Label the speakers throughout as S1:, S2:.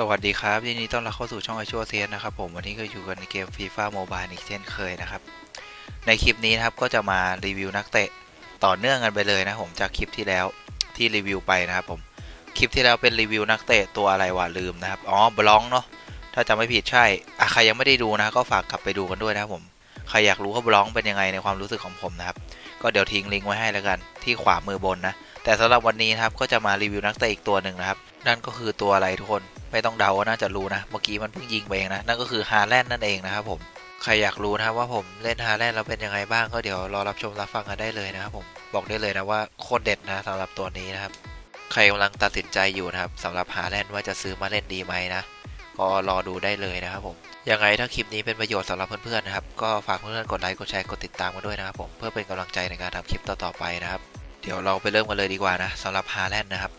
S1: สวัสดีครับยินดีต้อนรับเข้าสู่ช่องไอชัวเซียนนะครับผมวันนี้ก็อยู่กันในเกมฟีฟ่าโมบายอีกเช่นเคยนะครับ ในคลิปนี้นะครับก็จะมารีวิวนักเตะต่อเนื่องกันไปเลยนะผมจากคลิปที่แล้วที่รีวิวไปนะครับผมคลิปที่แล้วเป็นรีวิวนักเตะตัวอะไรวะลืมนะครับอ๋อบล็องเนาะถ้าจำไม่ผิดใช่อะใครยังไม่ได้ดูนะก็ฝากกลับไปดูกันด้วยนะครับผมใครอยากรู้ว่าบล็องเป็นยังไงในความรู้สึกของผมนะครับก็เดี๋ยวทิ้งลิงก์ไว้ให้แล้วกัน ที่ขวามือบนนะแต่สำหรับวันนี้นะครับก็จะมารีวิวนักเตะอีกตัวหนึ่งนะครับนั่นก็คือตัวอะไรทุกคน ไม่ต้องเดาว่าน่าจะรู้นะ เมื่อกี้มันเพิ่งยิงไปเองนะ นั่นก็คือฮาแลนด์นั่นเองนะครับผม ใครอยากรู้นะว่าผมเล่นฮาแลนด์แล้วเป็นยังไงบ้างก็เดี๋ยวรอรับชมรับฟังกันได้เลยนะครับผม บอกได้เลยนะว่าโคตรเด็ดนะสำหรับตัวนี้นะครับ ใครกำลังตัดสินใจอยู่นะครับสำหรับฮาแลนด์ว่าจะซื้อมาเล่นดีไหมนะ ก็รอดูได้เลยนะครับผม ยังไงถ้าคลิปนี้เป็นประโยชน์สำหรับเพื่อนๆนะครับ ก็ฝากเพื่อนๆกดไลค์กดแชร์กดติดตามกันด้วยนะครับผม เพื่อเป็นกำลังใจในการทำคลิปต่อๆไปนะครับ เดี๋ยวเราไปเริ่มกันเลยดีกว่านะสำหรับฮาแลนด์นะครับ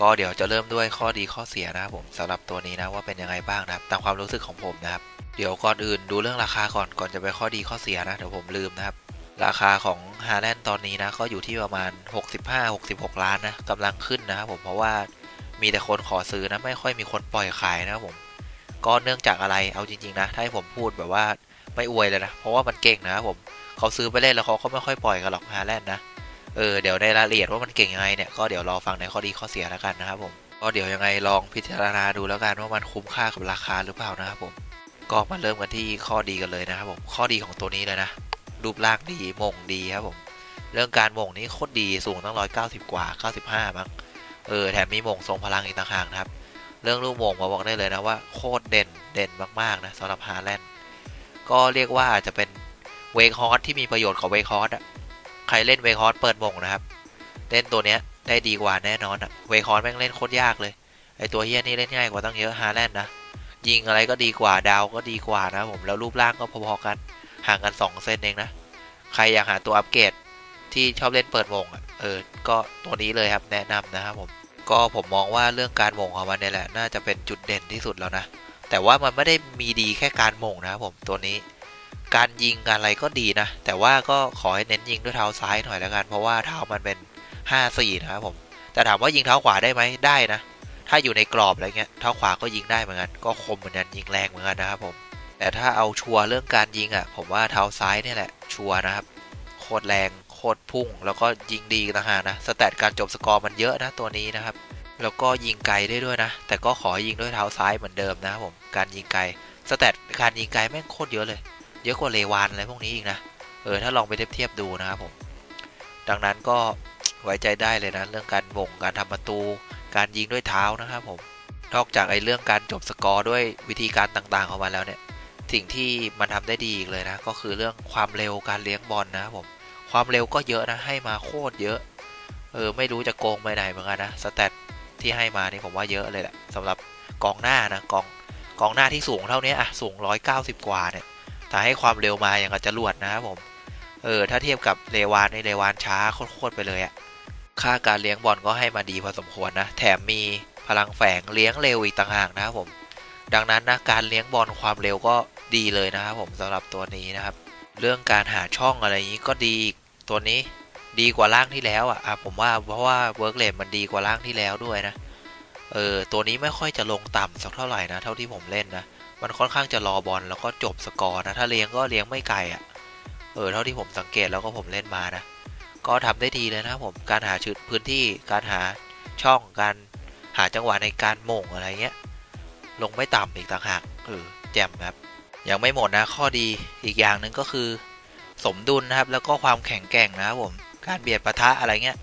S1: ก็เดี๋ยวจะเริ่มด้วยข้อดีข้อเสียนะครับผมสำหรับตัวนี้นะว่าเป็นยังไงบ้างนะครับตามความรู้สึกของผมนะครับ เดี๋ยวก่อนอื่นดูเรื่องราคาก่อนก่อนจะไปข้อดีข้อเสียนะเดี๋ยวผมลืมนะครับ ราคาของฮาแลนด์ตอนนี้นะก็อยู่ที่ประมาณ 65-66 ล้านนะกำลังขึ้นนะครับผมเพราะว่ามีแต่คนขอซื้อนะไม่ค่อยมีคนปล่อยขายนะครับผมก็เนื่องจากอะไรเอาจริงๆนะถ้าให้ผมพูดแบบว่าไม่อวยเลยนะเพราะว่ามันเก่งนะครับผมเขาซื้อไปเล่นแล้วเขาก็ไม่ค่อยปล่อยกันหรอกฮาแลนด์นะ เออเดี๋ยวในรายละเอียดว่ามันเก่งยังไงเนี่ยก็เดี๋ยวรอฟังในข้อดีข้อเสียแล้วกันนะครับผมก็เดี๋ยวยังไงลองพิจารณาดูแล้วกันว่ามันคุ้มค่ากับราคาหรือเปล่านะครับผมก็มาเริ่มกันที่ข้อดีกันเลยนะครับผมข้อดีของตัวนี้เลยนะรูปร่างดีมงดีครับผมเรื่องการมงนี้โคตรดีสูงตั้งร้อยเก้าสิบกว่าเก้าสิบห้ามั้งเออแถมมีมงทรงพลังอีกต่างหากนะครับ เรื่องลูกมงมาบอกได้เลยนะว่าโคตรเด่นเด่นมากๆนะสำหรับฮาแลนด์ก็เรียกว่าอาจจะเป็นเวกฮอสที่มีประโยชน์ของเวกฮอสอะ ใครเล่นเวคฮอสเปิดมงนะครับ เล่นตัวเนี้ยได้ดีกว่าแน่นอนอะเวคฮอสแม่งเล่นโคตรยากเลย ไอตัวเฮียนี่เล่นง่ายกว่าตั้งเยอะฮาแลนด์นะ ยิงอะไรก็ดีกว่าดาวก็ดีกว่านะผมแล้วรูปร่างก็พอๆกัน ห่างกัน 2 เซนเองนะ ใครอยากหาตัวอัปเกรดที่ชอบเล่นเปิดมงอะเออ ก็ตัวนี้เลยครับแนะนำนะครับผม ก็ผมมองว่าเรื่องการมงของมันเนี่ยแหละ น่าจะเป็นจุดเด่นที่สุดแล้วนะ แต่ว่ามันไม่ได้มีดีแค่การมงนะครับผมตัวนี้ การยิงการอะไรก็ดีนะ แต่ว่าก็ขอให้เน้นยิงด้วยเท้าซ้ายหน่อยแล้วกัน เพราะว่าเท้ามันเป็น 5-4 นะครับผม แต่ถามว่ายิงเท้าขวาได้ไหมได้นะ ถ้าอยู่ในกรอบอะไรเงี้ย เท้าขวาก็ยิงได้เหมือนกัน ก็คมเหมือนกันยิงแรงเหมือนกันนะครับผม แต่ถ้าเอาชัวร์เรื่องการยิงอะ ผมว่าเท้าซ้ายเนี่ยแหละ ชัวร์นะครับ โคตรแรง โคตรพุ่ง แล้วก็ยิงดีต่างหากนะ สแตทการจบสกอร์มันเยอะนะตัวนี้นะครับ แล้วก็ยิงไกลได้ด้วยนะ แต่ก็ขอยิงด้วยเท้าซ้ายเหมือนเดิมนะครับผม การยิงไกล สแตทการยิงไกลแม่งโคตรเยอะเลย เยอะกว่าเลวานอะไรพวกนี้อีกนะเออถ้าลองไปเทียบเทียบดูนะครับผม ดังนั้นก็ไว้ใจได้เลยนะ เรื่องการบ่งการทำประตู การยิงด้วยเท้านะครับผมนอกจากไอ้เรื่องการจบสกอร์ด้วยวิธีการต่างๆของมันแล้วเนี่ย สิ่งที่มันทำได้ดีอีกเลยนะ ก็คือเรื่องความเร็วการเลี้ยงบอลนะครับผม ความเร็วก็เยอะนะให้มาโคตรเยอะ เออไม่รู้จะโกงไปไหนเหมือนกันนะสแตทที่ให้มานี่ผมว่าเยอะเลยแหละสำหรับกองหน้านะกองกองหน้าที่สูงเท่านี้อะสูง 190 กว่าเนี่ย แต่ให้ความเร็วมาอย่างกับจรวดนะครับผม เออ ถ้าเทียบกับเลวานในเลวานช้าโคตรไปเลยอะค่าการเลี้ยงบอลก็ให้มาดีพอสมควรนะ แถมมีพลังแฝงเลี้ยงเร็วอีกต่างหากนะครับผม ดังนั้นนะการเลี้ยงบอลความเร็วก็ดีเลยนะครับผมสำหรับตัวนี้นะครับ เรื่องการหาช่องอะไรอย่างนี้ก็ดีตัวนี้ดีกว่าร่างที่แล้วอะอะผมว่าเพราะว่าเวิร์กเลมันดีกว่าร่างที่แล้วด้วยนะ เออตัวนี้ไม่ค่อยจะลงต่ำสักเท่าไหร่นะ เท่าที่ผมเล่นนะ มันค่อนข้างจะรอบอลแล้วก็จบสกอร์นะ ถ้าเลี้ยงก็เลี้ยงไม่ไกลอะ่ะ เออ เท่าที่ผมสังเกตแล้วก็ผมเล่นมานะ ก็ทำได้ดีเลยนะผม การหาชุดพื้นที่ การหาช่อง การหาจังหวะในการโมงอะไรเงี้ย ลงไม่ต่ำอีกต่างหาก เออ แจ่มครับ ยังไม่หมดนะ ข้อดีอีกอย่างหนึ่งก็คือ สมดุลนะครับ แล้วก็ความแข็งแกร่งนะครับผม การเบียดปะทะอะไรเงี้ย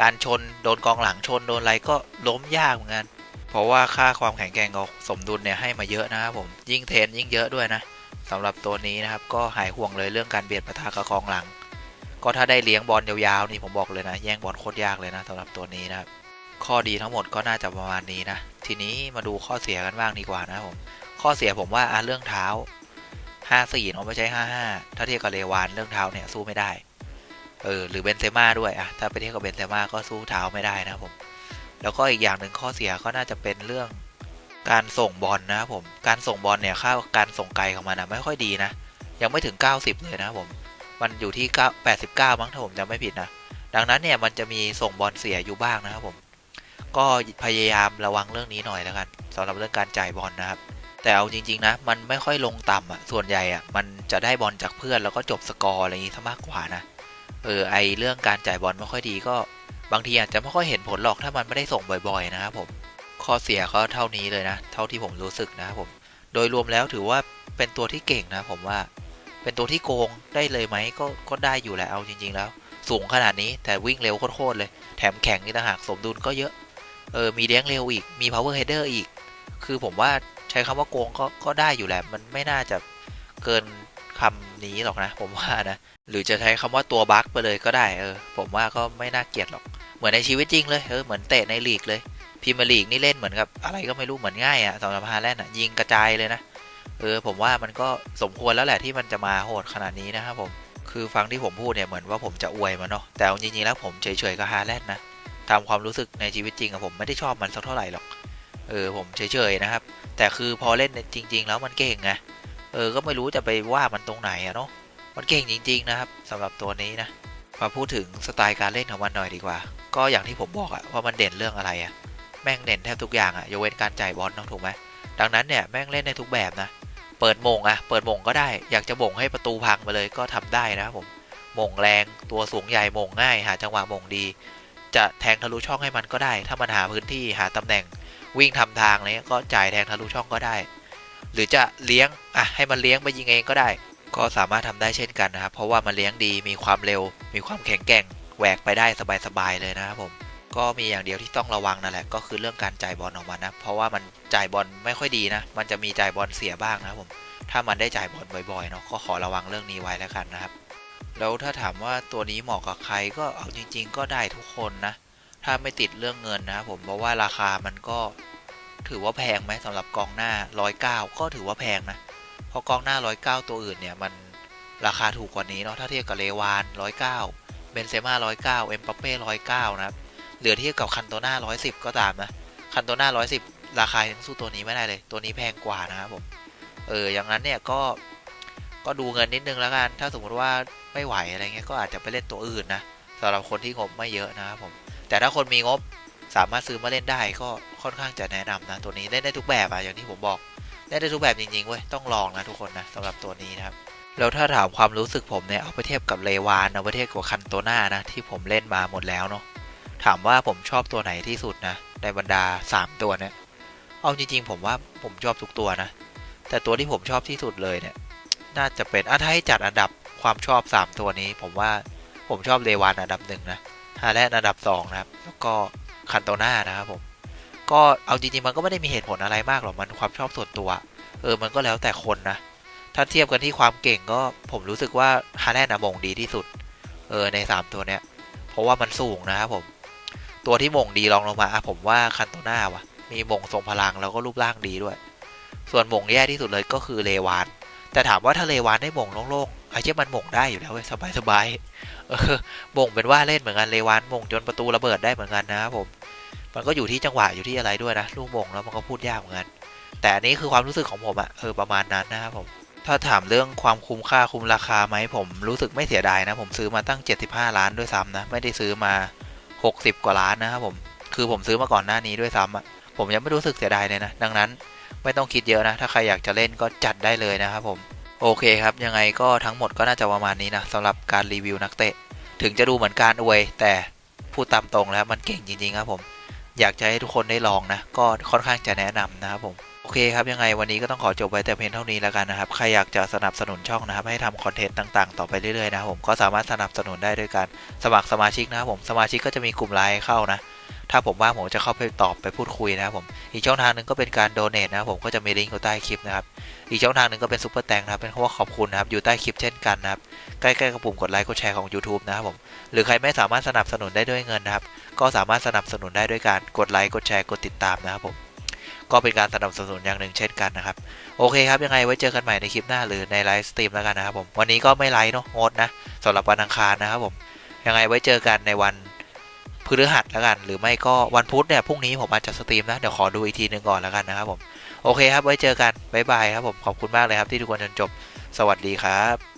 S1: การชน โดนกองหลังชน โดนอะไรก็ล้มยากเหมือนกัน เพราะว่าค่าความแข็งแกร่งกับสมดุลเนี่ยให้มาเยอะนะครับผมยิ่งเทนยิ่งเยอะด้วยนะสำหรับตัวนี้นะครับก็หายห่วงเลยเรื่องการเบียดปะทะกับกองหลัง ก็ถ้าได้เลี้ยงบอลยาวๆนี่ผมบอกเลยนะ แย่งบอลโคตรยากเลยนะสำหรับตัวนี้นะครับข้อดีทั้งหมดก็น่าจะประมาณนี้นะทีนี้มาดูข้อเสียกันบ้างดีกว่านะครับผมข้อเสียผมว่าอะเรื่องเท้า 54เนาะไม่ใช่ 55 ถ้าเทียบกับเลวานเรื่องเท้าเนี่ยสู้ไม่ได้เออหรือเบนเซม่าด้วยอะถ้าไปเทียบกับเบนเซม่าก็สู้เท้าไม่ได้นะครับผม แล้วก็อีกอย่างหนึ่งข้อเสียก็น่าจะเป็นเรื่องการส่งบอลนะครับผม การส่งบอลเนี่ยค่าการส่งไกลของมันนะไม่ค่อยดีนะ ยังไม่ถึง 90 เลยนะครับผม มันอยู่ที่ 89 มั้งถ้าผมจำไม่ผิดนะ ดังนั้นเนี่ยมันจะมีส่งบอลเสียอยู่บ้างนะครับผม ก็พยายามระวังเรื่องนี้หน่อยแล้วกันสำหรับเรื่องการจ่ายบอลนะครับ แต่เอาจริง ๆ นะ มันไม่ค่อยลงต่ำอะ ส่วนใหญ่อะมันจะได้บอลจากเพื่อนแล้วก็จบสกอร์อะไรอย่างงี้ซะมากกว่านะ เออไอเรื่องการจ่ายบอลไม่ค่อยดีก็ บางทีอาจจะไม่ค่อยเห็นผลหรอกถ้ามันไม่ได้ส่งบ่อยๆนะครับผมข้อเสียก็เท่านี้เลยนะ เท่าที่ผมรู้สึกนะครับผม โดยรวมแล้วถือว่าเป็นตัวที่เก่งนะผมว่า เป็นตัวที่โกงได้เลยไหมก็ก็ได้อยู่แหละเอาจริง ๆ แล้ว สูงขนาดนี้แต่วิ่งเร็วโคตรๆเลย แถมแข็งนี่ต่างหากสมดุลก็เยอะ เออ มีเลี้ยงเร็วอีก มี power header อีก คือผมว่าใช้คำว่าโกงก็ก็ได้อยู่แหละ มันไม่น่าจะเกินคำนี้หรอกนะ ผมว่านะ หรือจะใช้คำว่าตัวบั๊กไปเลยก็ได้ เออ ผมว่าก็ไม่น่าเกลียดหรอก มือนในชีวิตจริงเลยเออเหมือนเตะในลีกเลยพรีเมียร์ลีกนี่เล่นเหมือนกับอะไรก็ไม่รู้เหมือนง่ายอะสำหรับฮาแลนด์อะยิงกระจายเลยนะเออผมว่ามันก็สมควรแล้วแหละที่มันจะมาโหดขนาดนี้นะครับผมคือฟังที่ผมพูดเนี่ยเหมือนว่าผมจะอวยมันเนาะแต่จริงๆแล้วผมเฉยๆกับฮาแลนด์นะตามความรู้สึกในชีวิตจริงอะผมไม่ได้ชอบมันสักเท่าไหร่หรอกเออผมเฉยๆนะครับ แต่คือพอเล่นจริง ๆ แล้วมันเก่งไงเออก็ไม่รู้จะไปว่ามันตรงไหนอะเนาะมันเก่งจริง ๆ นะครับสำหรับตัวนี้นะมาพูดถึงสไตล์การเล่นของมันหน่อยดีกว่า ก็อย่างที่ผมบอกอะว่ามันเด่นเรื่องอะไรอะแม่งเด่นแทบทุกอย่างอะยกเว้นการจ่ายบอลเนาะถูกไหมดังนั้นเนี่ยแม่งเล่นได้ทุกแบบนะ เปิดมงอะเปิดมงก็ได้ อยากจะมงให้ประตูพังไปเลยก็ทำได้นะครับผมมงแรงตัวสูงใหญ่มงง่าย หาจังหวะมงดี จะแทงทะลุช่องให้มันก็ได้ ถ้ามันหาพื้นที่หาตำแหน่งวิ่งทำทางเงี้ยก็จ่ายแทงทะลุช่องก็ได้ หรือจะเลี้ยงอะให้มันเลี้ยงไปยิงเองก็ได้ ก็สามารถทำได้เช่นกันนะครับเพราะว่ามันเลี้ยงดีมีความเร็ว มีความแข็งแกร่ง แหวกไปได้สบายๆเลยนะครับผม ก็มีอย่างเดียวที่ต้องระวังนั่นแหละ ก็คือเรื่องการจ่ายบอลออกมานะ เพราะว่ามันจ่ายบอลไม่ค่อยดีนะ มันจะมีจ่ายบอลเสียบ้างนะครับผม ถ้ามันได้จ่ายบอลบ่อยๆเนาะ ก็ขอระวังเรื่องนี้ไว้แล้วกันนะครับ แล้วถ้าถามว่าตัวนี้เหมาะกับใครก็เอาจริง ๆ ก็ได้ทุกคนนะ ถ้าไม่ติดเรื่องเงินนะครับผม เพราะว่าราคามันก็ถือว่าแพงไหมสำหรับกองหน้า109ก็ถือว่าแพงนะ เพราะกองหน้า109ตัวอื่นเนี่ยมันราคาถูกกว่านี้เนาะ ถ้าเทียบกับเลวาน109 เบนเซม่า109เก้าเอ็มบัปเป้109นะครับ เหลือเทียบกับคันโตน่า110ก็ตามนะ คันโตน่า110ราคายังสู้ตัวนี้ไม่ได้เลย ตัวนี้แพงกว่านะครับผม เออ อย่างนั้นเนี่ยก็ก็ดูเงินนิดนึงแล้วกัน ถ้าสมมติว่าไม่ไหวอะไรเงี้ย ก็อาจจะไปเล่นตัวอื่นนะสำหรับคนที่งบไม่เยอะนะครับผม แต่ถ้าคนมีงบสามารถซื้อมาเล่นได้ก็ค่อนข้างจะแนะนำนะ ตัวนี้เล่นได้ทุกแบบอะอย่างที่ผมบอกเล่นได้ทุกแบบจริงๆเว้ย ต้องลองนะทุกคนนะสำหรับตัวนี้นะครับ แล้วถ้าถามความรู้สึกผมเนี่ยเอาไปเทียบกับเลวานเอาไปเทียบกับคันโตนานะที่ผมเล่นมาหมดแล้วเนาะถามว่าผมชอบตัวไหนที่สุดนะในบรรดา 3 ตัวเนี่ยเอาจริงๆ ผมว่าผมชอบทุกตัวนะ แต่ตัวที่ผมชอบที่สุดเลยเนี่ย น่าจะเป็นอะถ้าให้จัดอันดับความชอบ 3 ตัวนี้ ผมว่าผมชอบเลวานอันดับหนึ่งนะฮาแลนอันดับ2นะครับแล้วก็คันโตนานะครับผมก็เอาจริงๆมันก็ไม่ได้มีเหตุผลอะไรมากหรอกมันความชอบส่วนตัว เออมันก็แล้วแต่คนนะ ถ้าเทียบกันที่ความเก่งก็ผมรู้สึกว่าฮาแลนด์มงดีที่สุด เออใน 3 ตัวเนี้ย เพราะว่ามันสูงนะครับผม ตัวที่มงดีรองลงมาอะผมว่าคันโตน่าวะมีมงทรงพลังแล้วก็รูปร่างดีด้วย ส่วนมงแย่ที่สุดเลยก็คือเลวาน แต่ถามว่าถ้าเลวานได้มงโล่งๆไอ้เจ้ามันมงได้อยู่แล้วเว้ยสบายเออมงเป็นว่าเล่นเหมือนกันเลวานมงจนประตูระเบิดได้เหมือนกันนะครับผม มันก็อยู่ที่จังหวะอยู่ที่อะไรด้วยนะลูกมงแล้วมันก็พูดยากเหมือนกันแต่อันนี้คือความรู้สึกของผมอะเออประมาณนั้นนะครับผม ถ้าถามเรื่องความคุ้มค่าคุ้มราคาไหมผมรู้สึกไม่เสียดายนะ ผมซื้อมาตั้ง 75 ล้านด้วยซ้ำนะ ไม่ได้ซื้อมา 60 กว่าล้านนะครับผมคือผมซื้อมาก่อนหน้านี้ด้วยซ้ำอะผมยังไม่รู้สึกเสียดายเลยนะ ดังนั้นไม่ต้องคิดเยอะนะ ถ้าใครอยากจะเล่นก็จัดได้เลยนะครับผม โอเคครับ ยังไงก็ทั้งหมดก็น่าจะประมาณนี้นะสำหรับการรีวิวนักเตะ ถึงจะดูเหมือนการอวย แต่พูดตามตรงแล้วมันเก่งจริงๆครับผม อยากจะให้ทุกคนได้ลองนะ ก็ค่อนข้างจะแนะนำนะครับผม โอเคครับ ยังไงวันนี้ก็ต้องขอจบไว้แต่เพียงเท่านี้แล้วกันนะครับ ใครอยากจะสนับสนุนช่องนะครับ ให้ทำคอนเทนต์ต่างๆ ต่อไปเรื่อยๆนะครับผมก็สามารถสนับสนุนได้ด้วยการสมัครสมาชิกนะครับผมสมาชิกก็จะมีกลุ่มไลน์เข้านะ ถ้าผมว่างผมจะเข้าไปตอบไปพูดคุยนะครับผมอีกช่องทางหนึ่งก็เป็นการโดเน a นะครับผมก็จะมีลิงก์อยู่ใต้คลิปนะครับอีกช่องทางหนึ่งก็เป็นซุปเปอร์แตงนะครับเป็นคำว่าขอบคุณนะครับอยู่ใต้คลิปเช่นกันนะครับใกล้ๆกับปุ่มกดไลค์กดแชร์ของ YouTube นะครับผมหรือใครไม่สามารถสนับสนุนได้ด้วยเงินนะครับก็สามารถสนับสนุนได้ด้วยการกดไลค์กดแชร์กดติดตามนะครับผม ก็เป็นการสนับสนุนอย่างหนึ่งเช่นกันนะครับ โอเคครับ ยังไงไว้เจอกันใหม่ในคลิปหน้าหรือในไลฟ์สตรีมแล้วกันนะครับผมวันนี้ก็ไม่ไลฟ์เนาะงดนะสำหรับวันอังคารนะครับผมยังไงไว้เจอกันในวันพฤหัสแล้วกัน หรือไม่ก็วันพุธเนี่ยพรุ่งนี้ผมอาจจะสตรีมนะเดี๋ยวขอดูอีกทีหนึ่งก่อนแล้วกันนะครับผมโอเคครับไว้เจอกันบ๊ายบายครับผมขอบคุณมากเลยครับที่ทุกคนจนจบ สวัสดีครับ